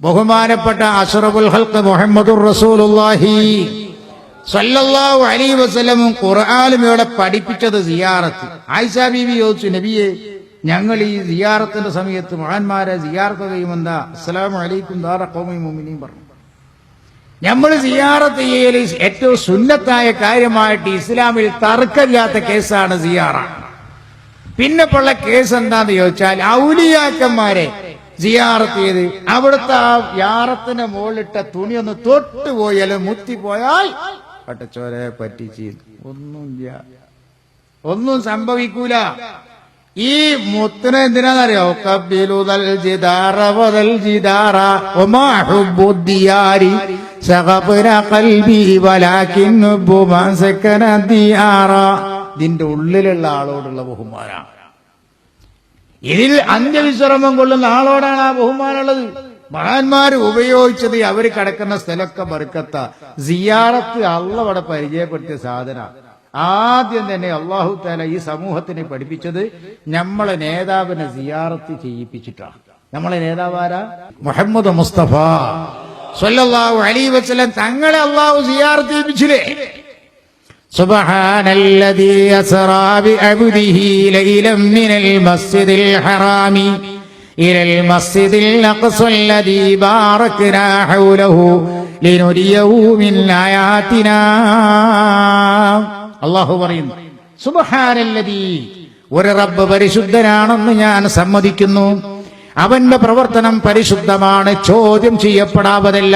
ബഹുമാനപ്പെട്ട അഷറബുൽ ഹൽക്ക് മുഹമ്മദുർ റസൂലുല്ലാഹി സല്ലല്ലാഹു അലൈഹി വസല്ലം ഖുർആനും ഇവിടെ പഠിപ്പിച്ചത് സിയാറത്ത്. ആയിഷ ബീവി ചോദിച്ചു നബിയെ ഞങ്ങൾ ഈ സിയാറത്തിന്റെ സമയത്ത് മഹാന്മാരെ സിയാറത്ത് ചെയ്യുമെന്താ? അസ്സലാമു അലൈക്കും ദാറ ഖൗമി മുഅ്മിനീൻ പറഞ്ഞു. നമ്മൾ സിയാറത്ത് ചെയ്യൽ ഏറ്റവും സുന്നത്തായ കാര്യമായിട്ട് ഇസ്ലാമിൽ തർക്കമില്ലാത്ത കേസാണ് സിയാറ. പിന്നെ കേസ് എന്താന്ന് ചോദിച്ചാൽ ഔലിയാക്കന്മാരെ സിയാറത്ത് ചെയ്ത് അവിടുത്തെ ആ വ്യാറത്തിന്റെ മുകളിലിട്ട തുണി ഒന്ന് തൊട്ടുപോയാൽ മുത്തിപ്പോയാൽ പട്ടച്ചോരെ പറ്റിച്ച് ഒന്നുമില്ല. ഒന്നും സംഭവിക്കൂല. ഈ മുത്തിനെ എന്തിനാന്നറിയോ കബിലുതൽ ജിദാറ വദൽ ജിദാറ വമാ ഹുബ്ബുദ്ദിയാരി സഖബന ഖൽബി വലാകിൻ ഹുബ്ബു മാ സക്കന ഇതിന്റെ ഉള്ളിലുള്ള ആളോടുള്ള ബഹുമാനാണ്. ഇതിൽ അന്ത്യവിശ്രമം കൊള്ളുന്ന ആളോടാണ് ആ ബഹുമാനുള്ളത്. മഹാന്മാർ ഉപയോഗിച്ചത് അവർ കിടക്കുന്ന സ്ഥലമൊക്കെ ബർക്കത്ത. സിയാറത്ത് അള്ളവടെ പരിചയപ്പെടുത്തിയ സാധന. ആദ്യം തന്നെ അള്ളാഹു താല ഈ സമൂഹത്തിനെ പഠിപ്പിച്ചത് നമ്മളെ നേതാവിനെ സിയാറത്ത് ചെയ്യിപ്പിച്ചിട്ടാണ്. നമ്മളെ നേതാവാരാ? മുഹമ്മദ് മുസ്തഫ. സ്വല്ലാഹു അലി വസല്ലം തങ്ങളെ അള്ളാഹു സിയാറത്ത് ചെയ്യിപ്പിച്ചില്ലേ? سبحان الذي أسرى بعبده ليلا من المسجد الحرام إلى المسجد الأقصى الذي باركنا حوله لنريه من آياتنا അള്ളാഹു പറയുന്നു സുബഹാനല്ലതി ഒരു റബ്ബ് പരിശുദ്ധനാണെന്ന് ഞാൻ സമ്മതിക്കുന്നു അവന്റെ പ്രവർത്തനം പരിശുദ്ധമാണ് ചോദ്യം ചെയ്യപ്പെടാവതല്ല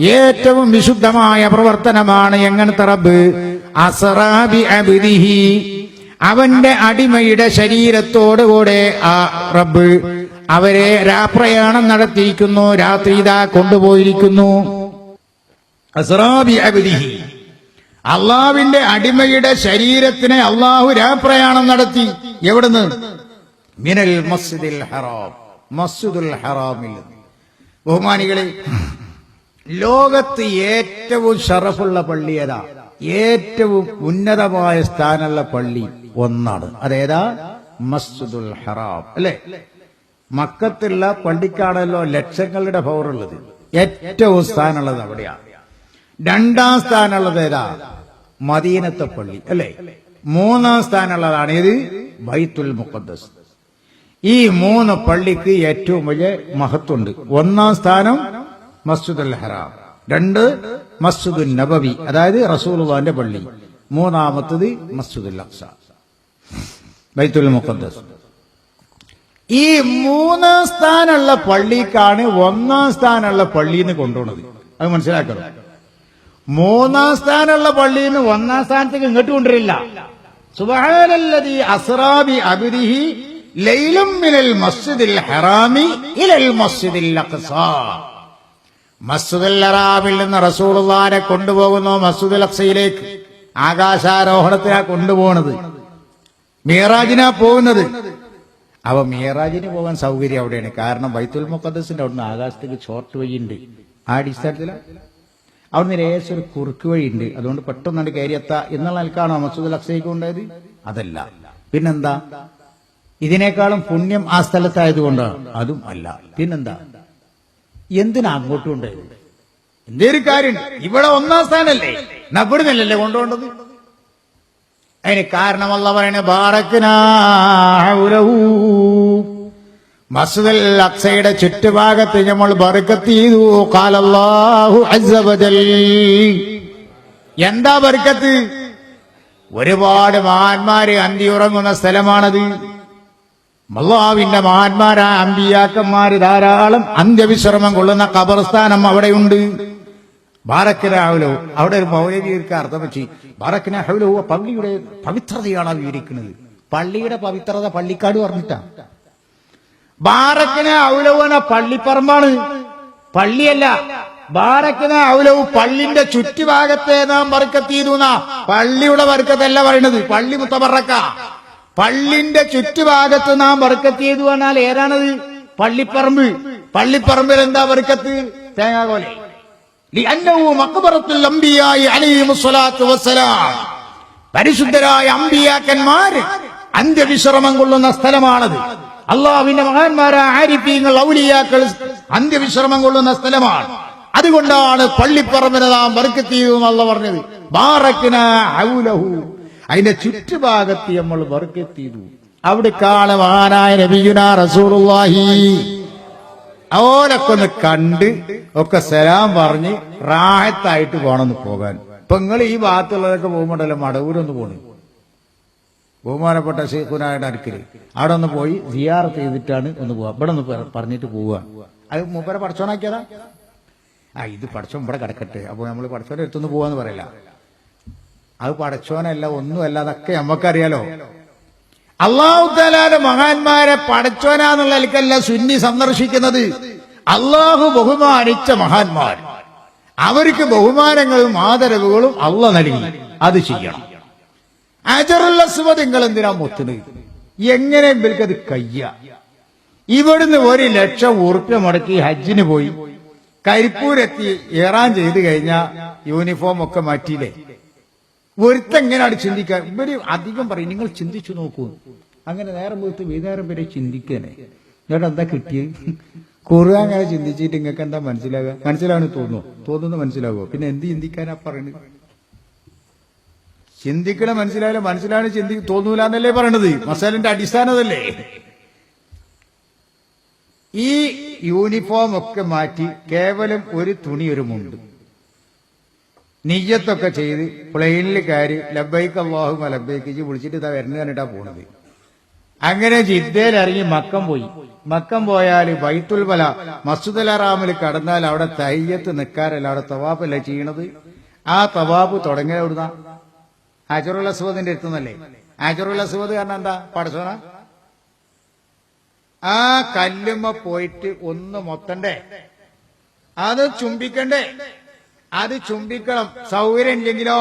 ഏറ്റവും വിശുദ്ധമായ പ്രവർത്തനമാണ് എങ്ങനത്തെ റബ്ബ്? അസറാബി അബിദിഹി. അവന്റെ അടിമയുടെ ശരീരത്തോടുകൂടെ ആ റബ്ബ് അവരെ രാപ്രയാണം നടത്തിയിരിക്കുന്നു രാത്രി ഇതാ കൊണ്ടുപോയിരിക്കുന്നു. അസറാബി അബിദിഹി. അള്ളാവിന്റെ അടിമയുടെ ശരീരത്തിനെ അള്ളാഹു രാപ്രയാണം നടത്തി. എവിടുന്ന്? മിനൽ മസ്ജിദിൽ ഹറാം. മസ്ജിദുൽ ഹറാമിൽ. ബഹുമാനികളെ ലോകത്ത് ഏറ്റവും ഷറഫുള്ള പള്ളി ഏതാ? ഏറ്റവും ഉന്നതമായ സ്ഥാനമുള്ള പള്ളി ഒന്നാണ്. അതേതാ? മസ്ജിദുൽ ഹറാം. അല്ലെ? മക്കത്തുള്ള പള്ളിക്കാണല്ലോ ലക്ഷങ്ങളുടെ പവറുള്ളത് ഏറ്റവും സ്ഥാനമുള്ളത് അവിടെയാണ് രണ്ടാം സ്ഥാനമുള്ളത് ഏതാ? മദീനത്തെ പള്ളി. അല്ലെ? മൂന്നാം സ്ഥാനമുള്ളതാണ് ഇത് ബൈത്തുൽ മുഖദ്ദസ്. ഈ മൂന്ന് പള്ളിക്ക് ഏറ്റവും വലിയ മഹത്വമുണ്ട്. ഒന്നാം സ്ഥാനം മസ്ജിദുൽ ഹറാം. രണ്ട് മസ്ജിദുൽ നബവി അതായത് റസൂലുള്ളാന്റെ പള്ളി. മൂന്നാമത്തത് മസ്ജിദുൽ അക്സ. ബൈത്തുൽ മുഖദ്ദസ്. ഈ മൂന്നാം സ്ഥാനമുള്ള പള്ളിക്കാണ് ഒന്നാം സ്ഥാനമുള്ള പള്ളിന്ന് കൊണ്ടുപോണത്. അത് മനസ്സിലാക്കണം? മൂന്നാം സ്ഥാനമുള്ള പള്ളിയിൽ നിന്ന് ഒന്നാം സ്ഥാനത്തേക്ക് ഇങ്ങോട്ട് കൊണ്ടുവരില്ല. സുബഹാനല്ലതി അസ്റാബി അബിദിഹി ലൈലും മിനൽ മസ്ജിദിൽ ഹറാമി ഇലൽ മസ്ജിദിൽ അഖ്സാ മസ്ജിദുൽ ഹറാമിൽ നിന്ന് റസൂലുള്ളാനെ കൊണ്ടുപോകുന്നു മസ്ജിദുൽ അക്സയിലേക്ക്. ആകാശാരോഹണത്തിനാ കൊണ്ടുപോകുന്നത് മീറാജിനാ പോകുന്നത്. അവ മീറാജിന് പോകാൻ സൗകര്യം അവിടെയാണ്. കാരണം ബൈത്തുൽ മുഖദ്സിന്റെ അവിടുന്ന് ആകാശത്തേക്ക് ഷോർട്ട് വഴിയുണ്ട്. ആ അടിസ്ഥാനത്തിലാണ് അവിടുന്ന് ലേശം ഒരു കുറുക്ക് വഴിയുണ്ട്. അതുകൊണ്ട് പെട്ടെന്ന് കയറിയെത്ത എന്നുള്ള നിലക്കാണോ മസൂദ് അക്സയ്ക്ക് ഉണ്ടായത് അതല്ല. പിന്നെന്താ? ഇതിനേക്കാളും പുണ്യം ആ സ്ഥലത്തായതുകൊണ്ടാണ് അതും അല്ല. പിന്നെന്താ? എന്തിനാ അങ്ങോട്ടും ഉണ്ടായിരുന്നു എന്തേ ഒരു കാര്യം? ഇവിടെ ഒന്നാം സ്ഥാനല്ലേ? എന്നാ ഇവിടുന്നല്ലേ കൊണ്ടുപോകേണ്ടത്? അതിന് കാരണമല്ല പറയണ ബാറക്കിനാഹു മസ്ദൽ അക്സയുടെ ചുറ്റുഭാഗത്ത് നമ്മൾ ബർക്കത്ത് ചെയ്തു. കാലല്ലാഹു അസബദൽ എന്താ ബർക്കത്ത്? ഒരുപാട് മഹാന്മാര് അന്തിയുറങ്ങുന്ന സ്ഥലമാണത്. മല്ലാവിന്റെ മഹാന്മാരാ അമ്പിയാക്കന്മാര് ധാരാളം അന്ത്യവിശ്രമം കൊള്ളുന്ന ഖബർസ്ഥാനം അവിടെയുണ്ട്. ബാറക്കനാവലോ അവിടെ ഒരു മൗലവീർക്ക് അർത്ഥം വെച്ച് ബാറക്കിനാഹുലോ പള്ളിയുടെ പവിത്രതയാണ് വിവരിക്കുന്നത്. പള്ളിയുടെ പവിത്രത പള്ളിക്കാട് പറഞ്ഞിട്ടാ. ബാറക്കിന ഔലവന പള്ളിപ്പറമ്പാണ്. പള്ളിയല്ല ബാറക്കിന ഔലവ് പള്ളിന്റെ ചുറ്റുഭാഗത്തെ നാം വർക്കത്തിയിരുന്ന പള്ളിയുടെ വർക്കത്തല്ല പറയണത് പള്ളി മുത്തബറക്ക. പള്ളിന്റെ ചുറ്റുഭാഗത്ത് നാം വർക്കത്തീതു പറഞ്ഞാൽ ഏതാണത്? പള്ളിപ്പറമ്പ്. പള്ളിപ്പറമ്പിൽ എന്താ വർക്കത്ത്? തേങ്ങാകോലെ പരിശുദ്ധരായ അമ്പിയാക്കന്മാർ അന്ത്യവിശ്രമം കൊള്ളുന്ന സ്ഥലമാണത്. അള്ളാഹുവിന്റെ മഹാന്മാരായ ആരിഫീങ്ങൾ ഔലിയാക്കൾ അന്ത്യവിശ്രമം കൊള്ളുന്ന സ്ഥലമാണ്. അതുകൊണ്ടാണ് പള്ളിപ്പറമ്പിനെ നാം വറുക്കത്ത് ചെയ്തു എന്നുള്ള പറഞ്ഞത്. ബാറക്കിന ഔലഹു അതിന്റെ ചുറ്റുഭാഗത്ത് നമ്മൾ വർക്കെത്തിയതു അവിടേക്കാണ് മഹാനായ നബിയുന റസൂലുള്ളാഹി. ഓലൊക്കെ ഒന്ന് കണ്ട് ഒക്കെ സലാം പറഞ്ഞ് റാഹത്തായിട്ട് പോണെന്ന് പോകാൻ. ഇപ്പൊ നിങ്ങൾ ഈ ഭാഗത്തുള്ളതൊക്കെ പോകുമ്പോണ്ടല്ലോ മടവൂരൊന്ന് പോണു. ബഹുമാനപ്പെട്ട ശേഖുനായുടെ അടുക്കൽ അവിടെ ഒന്ന് പോയി സിയാറത്ത് ചെയ്തിട്ടാണ് ഒന്ന് പോവാ. ഇവിടെ ഒന്ന് പറഞ്ഞിട്ട് പോവുക അത് മൂപ്പരെ പഠിച്ചോണാക്കിയതാ ആ ഇത് പഠിച്ചോ ഇവിടെ കിടക്കട്ടെ. അപ്പൊ നമ്മൾ പഠിച്ചോടെ എടുത്തൊന്ന് പോവാന്ന് പറയില്ല അത് പടച്ചോനല്ല ഒന്നുമല്ല അതൊക്കെ നമുക്കറിയാലോ അള്ളാഹു മഹാന്മാരെ പടച്ചോനാന്നുള്ള നിലക്കല്ല സുന്നി സന്ദർശിക്കുന്നത്. അള്ളാഹു ബഹുമാനിച്ച മഹാന്മാർ. അവർക്ക് ബഹുമാനങ്ങളും ആദരവുകളും അള്ള നൽകി. അത് ചെയ്യണം. അജറുള്ള നിങ്ങൾ എന്തിനാ മുത്തുന്നത്? എങ്ങനെ അത് കയ്യ ഇവിടുന്ന് ഒരു ലക്ഷം ഉറുപ്പ്യ മുടക്കി ഹജ്ജിന് പോയി. കരിപ്പൂരെത്തി ഇറാൻ ചെയ്ത് കഴിഞ്ഞ യൂണിഫോം ഒക്കെ മാറ്റിയില്ലേ? ഒരുത്തെങ്ങനെയാണ് ചിന്തിക്കാൻ? ഇവർ അധികം പറയും നിങ്ങൾ ചിന്തിച്ചു നോക്കൂ. അങ്ങനെ നേരം പോയിട്ട് വൈകുന്നേരം വരെ ചിന്തിക്കണേ. എന്നിട്ട് എന്താ കിട്ടിയത് കുറുക അങ്ങനെ ചിന്തിച്ചിട്ട് നിങ്ങൾക്ക് എന്താ മനസ്സിലാകുക മനസ്സിലാവണ തോന്നുന്നു. തോന്നുന്നു മനസ്സിലാകുമോ പിന്നെ എന്ത് ചിന്തിക്കാനാ പറയുന്നത് ചിന്തിക്കണ മനസ്സിലായാലും മനസ്സിലാണ് ചിന്തി തോന്നൂല എന്നല്ലേ പറയണത്? മസാലിന്റെ അടിസ്ഥാനതല്ലേ? ഈ യൂണിഫോം ഒക്കെ മാറ്റി കേവലം ഒരു തുണി ഒരു മുണ്ട്. നിയ്യത്തൊക്കെ ചെയ്ത് പ്ലെയിനിൽ കയറി ലബൈക്ക് അള്ളാഹു ലബൈക്ക് വിളിച്ചിട്ട് ഇതാ വരുന്നത് കണ്ടിട്ടാ പോണത്. അങ്ങനെ ജിദ്ദയിൽ ഇറങ്ങി മക്കം പോയി. മക്കം പോയാൽ ബൈത്തുൽ ബല മസ്ജിദുൽ ഹറാമിൽ കടന്നാൽ അവിടെ തയ്യത്ത് നിൽക്കാറല്ല അവിടെ തവാപ്പല്ലേ ചെയ്യണത്? ആ തവാപ്പ് തുടങ്ങിയ എവിടുന്ന? ആജറുൽ അസ്വദിന്റെ അടുത്തുനിന്നല്ലേ ആജറുൽ അസ്വദ് കാരണം എന്താ? പടച്ചോന ആ കല്ലുമ്മ പോയിട്ട് ഒന്ന് മൊത്തണ്ടേ? അത് ചുംബിക്കണ്ടേ? അത് ചുംബിക്കണം. സൗകര്യം ഇല്ലെങ്കിലോ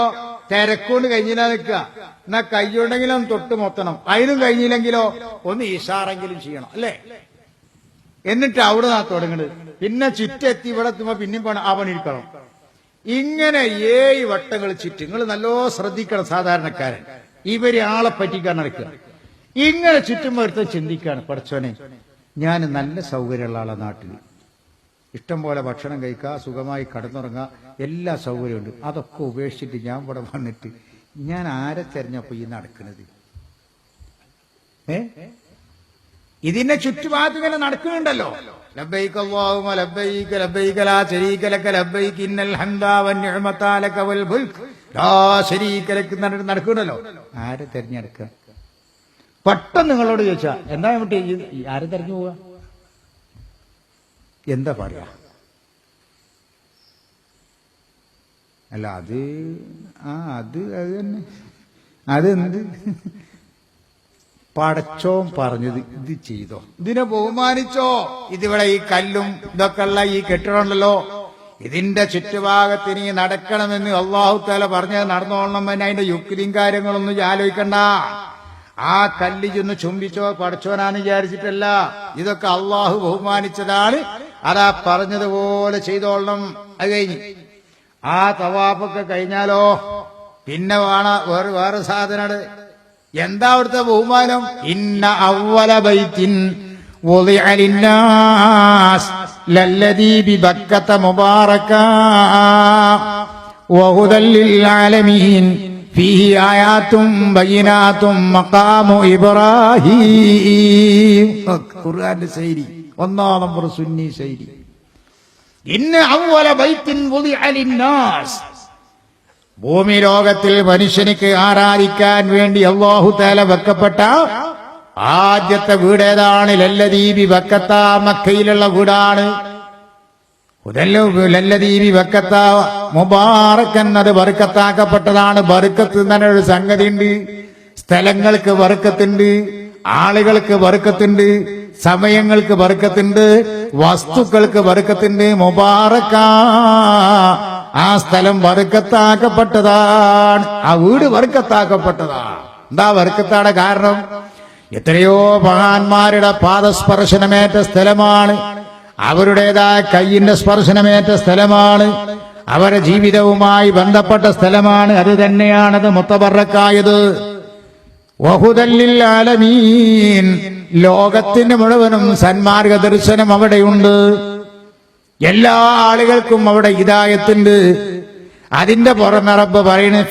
തിരക്കൊണ്ട് കഴിഞ്ഞില്ല നിൽക്കുക. എന്നാ കൈയുണ്ടെങ്കിലും ഒന്ന് തൊട്ട് മൊത്തണം. അതിനും കഴിഞ്ഞില്ലെങ്കിലോ ഒന്ന് ഈശാറെങ്കിലും ചെയ്യണം അല്ലേ? എന്നിട്ട് അവിടെ നിന്നാ തുടങ്ങുന്നത് പിന്നെ ചുറ്റെത്തി ഇവിടെ എത്തുമ്പോ പിന്നെയും പോണം ആ പണിയിരിക്കണം ഇങ്ങനെ ഏഴ് വട്ടങ്ങൾ ചുറ്റും. നിങ്ങൾ നല്ലോ ശ്രദ്ധിക്കണം സാധാരണക്കാരൻ. ഇവർ ആളെ പറ്റിക്കാൻ നടക്കുക. ഇങ്ങനെ ചുറ്റുമ്പോ ഒരുത്തൻ ചിന്തിക്കാണ് പഠിച്ചോനെ ഞാൻ നല്ല സൗകര്യമുള്ള ആളെ നാട്ടിൽ ഇഷ്ടം പോലെ ഭക്ഷണം കഴിക്കുക സുഖമായി കടന്നുറങ്ങുക എല്ലാ സൗകര്യമുണ്ട്. അതൊക്കെ ഉപേക്ഷിച്ചിട്ട് ഞാൻ ഇവിടെ വന്നിട്ട് ഞാൻ ആരെ തെരഞ്ഞപ്പോ ഈ നടക്കുന്നത്? ഏ? ഇതിന്റെ ചുറ്റുപാട് ഇങ്ങനെ നടക്കുന്നുണ്ടല്ലോ. ലബ്ബൈക അല്ലാഹുമ്മ ഇന്നൽ ഹംദ വൽ നടക്കുന്നുണ്ടല്ലോ. ആരെ തെരഞ്ഞെടുക്കുക പെട്ടെന്ന് നിങ്ങളോട് ചോദിച്ചാ എന്താ ആരെ തെരഞ്ഞു പോവുക എന്താ പറയാ? അല്ല അത് ആ അത് അത് തന്നെ. അതെന്ത്? പടച്ചോൻ പറഞ്ഞത് ഇത് ചെയ്തോ. ഇതിനെ ബഹുമാനിച്ചോ? ഇതിവിടെ ഈ കല്ലും ഇതൊക്കെ ഉള്ള ഈ കെട്ടിടമുണ്ടല്ലോ. ഇതിന്റെ ചുറ്റുഭാഗത്തിന് നടക്കണമെന്ന് അള്ളാഹു താല പറഞ്ഞത് നടന്നോളണം എന്ന് അതിന്റെ യുക്തിയും കാര്യങ്ങളൊന്നും ആലോചിക്കണ്ട. ആ കല്ല് ചെന്ന് ചുംബിച്ചോ പടച്ചോനാന്ന് വിചാരിച്ചിട്ടല്ല. ഇതൊക്കെ അള്ളാഹു ബഹുമാനിച്ചതാണ്. അതാ പറഞ്ഞതുപോലെ ചെയ്തോളണം അത് കഴിഞ്ഞ് ആ തവാഫൊക്കെ കഴിഞ്ഞാലോ പിന്നെ വേണ വേറെ വേറെ സാധനമാണ് എന്താ അവിടുത്തെ ബഹുമാനം ഇന്ന അവല ബൈത്തിൻ وضع للناس للذي ببكة مباركا وهدى للعالمين فيه آيات بينات مقام إبراهيم ഖുർആന്റെ ശൈലി ഒന്നാം നമ്പർ സുന്നി ശൈലി. അലിന്നാസ് ഭൂമി ലോകത്തിൽ മനുഷ്യനിക്ക് ആരാധിക്കാൻ വേണ്ടി അള്ളാഹു തേല വെക്കപ്പെട്ട ആദ്യത്തെ വീട് ഏതാണ് ലല്ലദീപി വക്കത്ത മക്കയിലുള്ള വീടാണ്. ലല്ലദീപി വക്കത്ത മുബാറക്കൻ അത് ബറുക്കത്താക്കപ്പെട്ടതാണ് ബറുക്കത്ത് തന്നെ ഒരു സംഗതി ഉണ്ട് സ്ഥലങ്ങൾക്ക് ബറുക്കത്തുണ്ട് ആളുകൾക്ക് ബറുക്കത്തുണ്ട് സമയങ്ങൾക്ക് ബറുക്കത്തുണ്ട് വസ്തുക്കൾക്ക് ബറുക്കത്തുണ്ട് മുബാറക്ക ആ സ്ഥലം വറുക്കത്താക്കപ്പെട്ടതാണ്. ആ വീട് വറുക്കത്താക്കപ്പെട്ടതാണ്. എന്താ ബറുക്കത്താണ് കാരണം? എത്രയോ മഹാന്മാരുടെ പാദസ്പർശനമേറ്റ സ്ഥലമാണ്. അവരുടേതായ കയ്യിന്റെ സ്പർശനമേറ്റ സ്ഥലമാണ്. അവരുടെ ജീവിതവുമായി ബന്ധപ്പെട്ട സ്ഥലമാണ്. അത് തന്നെയാണത് മുത്തബറക്കായത്. വഹുദല്ലിൽ ആലമീൻ ലോകത്തിന് മുഴുവനും സന്മാർഗ ദർശനം അവിടെയുണ്ട്. എല്ലാ ആളുകൾക്കും അവിടെ ഹിദായത്തുണ്ട് അതിന്റെ പുറമെ റബ്ബ്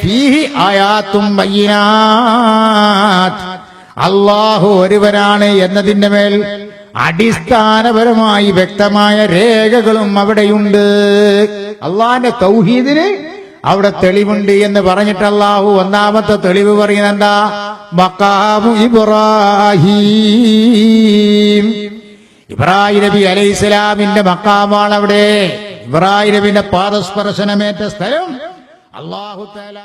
ഫീഹി ആയാത്തും അള്ളാഹു ഒരുവനാണ് എന്നതിന്റെ മേൽ അടിസ്ഥാനപരമായി വ്യക്തമായ രേഖകളും അവിടെയുണ്ട്. അള്ളാന്റെ തൗഹീദിന് അവിടെ തെളിവുണ്ട് എന്ന് പറഞ്ഞിട്ട് അള്ളാഹു ഒന്നാമത്തെ തെളിവ് പറയുന്നത് എന്താ? മക്കാമു ഇബ്രാഹീം. ഇബ്രാഹിം നബി അലൈഹി ഇസ്ലാമിന്റെ മക്കാമാണ് അവിടെ. ഇബ്രാഹിം നബിന്റെ പാദസ്പർശനമേറ്റ സ്ഥലം. അള്ളാഹു തആല